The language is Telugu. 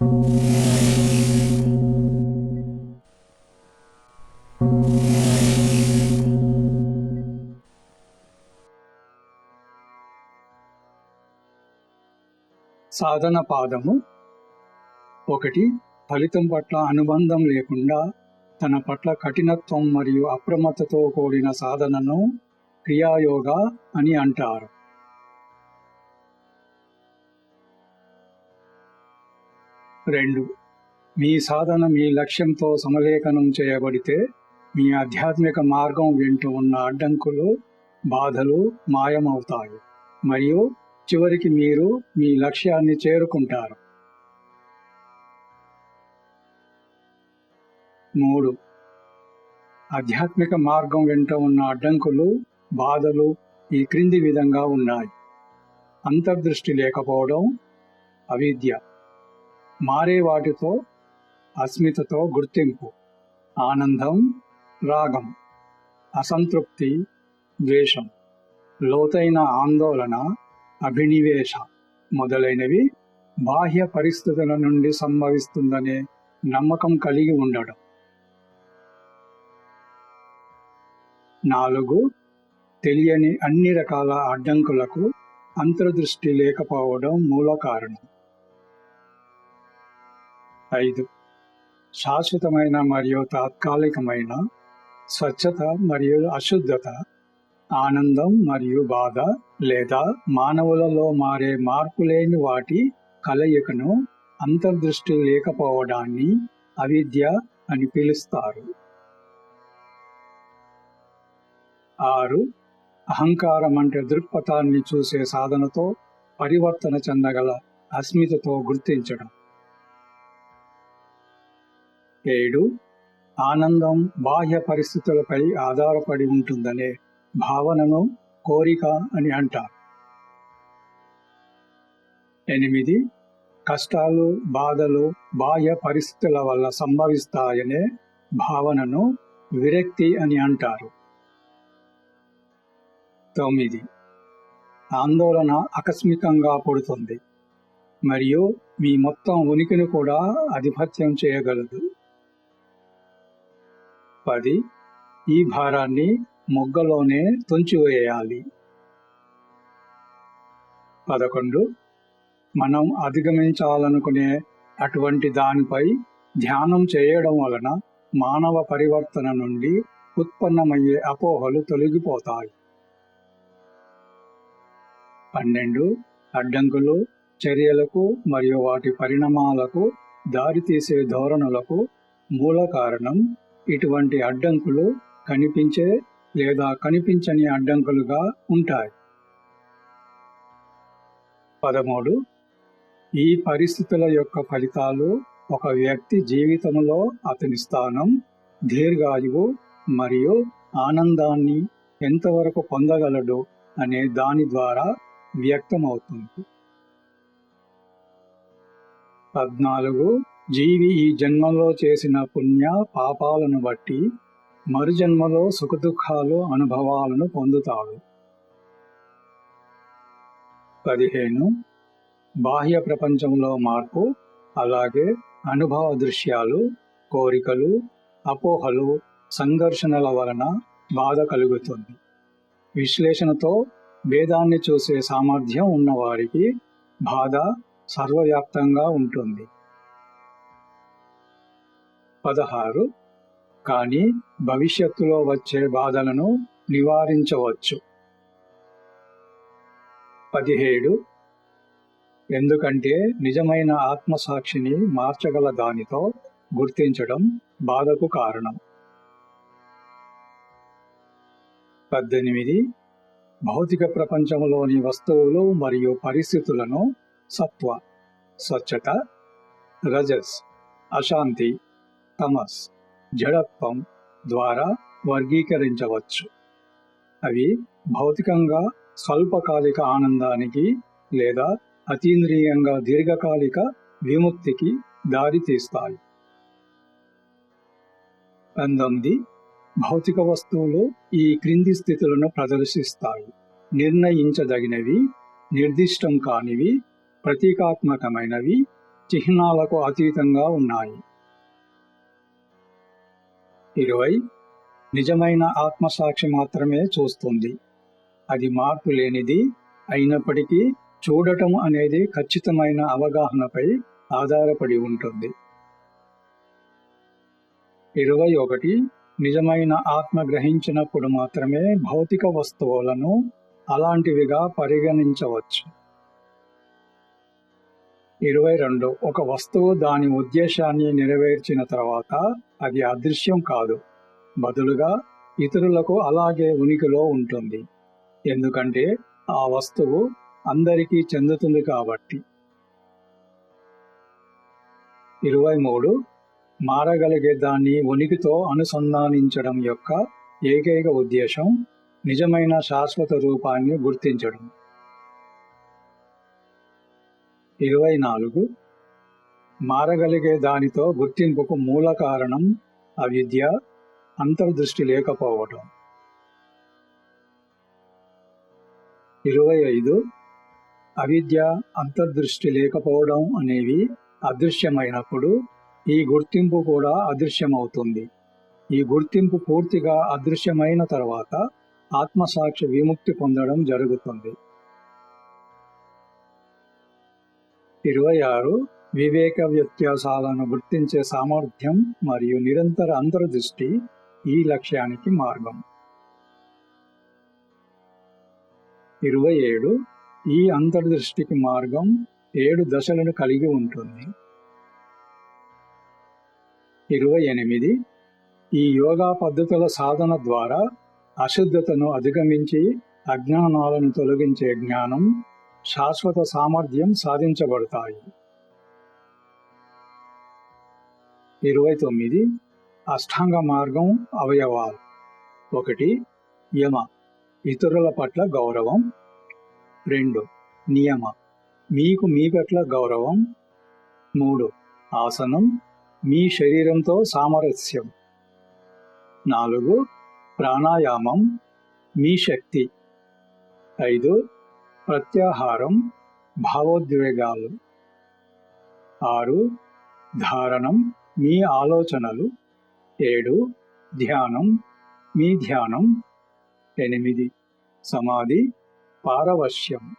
సాధన పాదము ఒకటి ఫలితం పట్ల అనుబంధం లేకుండా తన పట్ల కఠినత్వం మరియు అప్రమత్తతో కూడిన సాధనను క్రియాయోగ అని అంటారు. రెండు. మీ సాధన మీ లక్ష్యంతో సమలేఖనం చేయబడితే మీ ఆధ్యాత్మిక మార్గం వెంట ఉన్న అడ్డంకులు బాధలు మాయమవుతాయి. మరియు చివరికి మీరు మీ లక్ష్యాన్ని చేరుకుంటారు. మూడు. ఆధ్యాత్మిక మార్గం వెంట ఉన్న అడ్డంకులు బాధలు ఈ క్రింది విధంగా ఉన్నాయి. అంతర్దృష్టి లేకపోవడం అవిద్య. మారే వాటితో అస్మితతో గుర్తింపు ఆనందం రాగం అసంతృప్తి ద్వేషం లోతైన ఆందోళన అభినివేశ మొదలైనవి బాహ్య పరిస్థితుల నుండి సంభవిస్తుందనే నమ్మకం కలిగి ఉండడం. నాలుగు తెలియని అన్ని రకాల అడ్డంకులకు అంతర్దృష్టి లేకపోవడం మూల కారణం. ఐదు. శాశ్వతమైన మరియు తాత్కాలికమైన స్వచ్ఛత మరియు అశుద్ధత ఆనందం మరియు బాధ లేదా మానవులలో మారే మార్పులేని వాటి కలయికను అంతర్దృష్టి లేకపోవడాన్ని అవిద్య అని పిలుస్తారు. ఆరు. అహంకారం అంటే దృక్పథాన్ని చూసే సాధనతో పరివర్తన చెందగల అస్మితతో గుర్తించడం. ఏడు ఆనందం బాహ్య పరిస్థితులపై ఆధారపడి ఉంటుందనే భావనను కోరిక అని అంటారు. ఎనిమిది కష్టాలు బాధలు బాహ్య పరిస్థితుల వల్ల సంభవిస్తాయనే భావనను విరక్తి అని అంటారు. తొమ్మిది ఆందోళన ఆకస్మికంగా పుడుతుంది మరియు మీ మొత్తం ఉనికిని కూడా ఆధిపత్యం చేయగలదు. పది ఈ భారాన్ని మొగ్గలోనే తుంచివేయాలి. పదకొండు. మనం అధిగమించాలనుకునే అటువంటి దానిపై ధ్యానం చేయడం వలన మానవ పరివర్తన నుండి ఉత్పన్నమయ్యే అపోహలు తొలగిపోతాయి. పన్నెండు. అడ్డంకులు చర్యలకు మరియు వాటి పరిణామాలకు దారితీసే ధోరణులకు మూల కారణం ఇటువంటి అడ్డంకులు కనిపించే లేదా కనిపించని అడ్డంకులుగా ఉంటాయి. పదమూడు. ఈ పరిస్థితుల యొక్క ఫలితాలు ఒక వ్యక్తి జీవితంలో అతని స్థానం దీర్ఘాయువు మరియు ఆనందాన్ని ఎంతవరకు పొందగలడు అనే దాని ద్వారా వ్యక్తమవుతుంది. పద్నాలుగు. జీవి ఈ జన్మలో చేసిన పుణ్య పాపాలను బట్టి మరు జన్మలో సుఖదుఖాలు అనుభవాలను పొందుతాడు. పదిహేను. బాహ్య ప్రపంచంలో మార్పు అలాగే అనుభవ దృశ్యాలు కోరికలు అపోహలు సంఘర్షణల వలన బాధ కలుగుతుంది. విశ్లేషణతో భేదాన్ని చూసే సామర్థ్యం ఉన్నవారికి బాధ సర్వవ్యాప్తంగా ఉంటుంది. పదహారు. కానీ భవిష్యత్తులో వచ్చే బాధలను నివారించవచ్చు. పదిహేడు. ఎందుకంటే నిజమైన ఆత్మసాక్షిని మార్చగల దానితో గుర్తించడం బాధకు కారణం. పద్దెనిమిది. భౌతిక ప్రపంచంలోని వస్తువులు మరియు పరిస్థితులను సత్వ స్వచ్ఛత రజస్ అశాంతి తమస్ జడత్వం ద్వారా వర్గీకరించవచ్చు. అవి భౌతికంగా స్వల్పకాలిక ఆనందానికి లేదా అతీంద్రియంగా దీర్ఘకాలిక విముక్తికి దారితీస్తాయి పంతొమ్మిది. భౌతిక వస్తువులు ఈ క్రింది స్థితులను ప్రదర్శిస్తాయి. నిర్ణయించదగినవి నిర్దిష్టం కానివి ప్రతీకాత్మకమైనవి చిహ్నాలకు అతీతంగా ఉన్నాయి. ఇరవై నిజమైన ఆత్మసాక్షి మాత్రమే చూస్తుంది. అది మార్పు లేనిది అయినప్పటికీ చూడటం అనేది ఖచ్చితమైన అవగాహనపై ఆధారపడి ఉంటుంది. ఇరవై ఒకటి నిజమైన ఆత్మ గ్రహించినప్పుడు మాత్రమే భౌతిక వస్తువులను అలాంటివిగా పరిగణించవచ్చు. ఇరవై రెండు. ఒక వస్తువు దాని ఉద్దేశాన్ని నెరవేర్చిన తర్వాత అది అదృశ్యం కాదు. బదులుగా ఇతరులకు అలాగే ఉనికిలో ఉంటుంది. ఎందుకంటే ఆ వస్తువు అందరికీ చెందుతుంది కాబట్టి. ఇరవై మూడు. మారగలిగే దాన్ని ఉనికితో అనుసంధానించడం యొక్క ఏకైక ఉద్దేశం నిజమైన శాశ్వత రూపాన్ని గుర్తించడం. ఇరవై నాలుగు. మారగలిగే దానితో గుర్తింపుకు మూల కారణం అవిద్య అంతర్దృష్టి లేకపోవటం. ఇరవై ఐదు. అవిద్య అంతర్దృష్టి లేకపోవడం అనేవి అదృశ్యమైనప్పుడు ఈ గుర్తింపు కూడా అదృశ్యమవుతుంది. ఈ గుర్తింపు పూర్తిగా అదృశ్యమైన తర్వాత ఆత్మసాక్షి విముక్తి పొందడం జరుగుతుంది. ఇరవై ఆరు వివేక వ్యత్యాసాలను గుర్తించే సామర్థ్యం మరియు నిరంతర అంతర్దృష్టి ఈ లక్ష్యానికి మార్గం. ఇరవై ఏడు ఈ అంతర్దృష్టికి మార్గం ఏడు దశలను కలిగి ఉంటుంది. ఇరవై ఎనిమిది ఈ యోగా పద్ధతుల సాధన ద్వారా అశుద్ధతను అధిగమించి అజ్ఞానాలను తొలగించే జ్ఞానం శాశ్వత సామర్థ్యం సాధించబడతాయి. ఇరవై తొమ్మిది. అష్టాంగ మార్గం అవయవాలు. ఒకటి. యమ. ఇతరుల పట్ల గౌరవం. రెండు. నియమ. మీకు మీ పట్ల గౌరవం. మూడు. ఆసనం. మీ శరీరంతో సామరస్యం. నాలుగు. ప్రాణాయామం. మీ శక్తి. ఐదు. ప్రత్యాహారం భావోద్వేగాలు. ఆరు ధారణం మీ ఆలోచనలు. ఏడు ధ్యానం మీ ధ్యానం. ఎనిమిది సమాధి పారవశ్యం.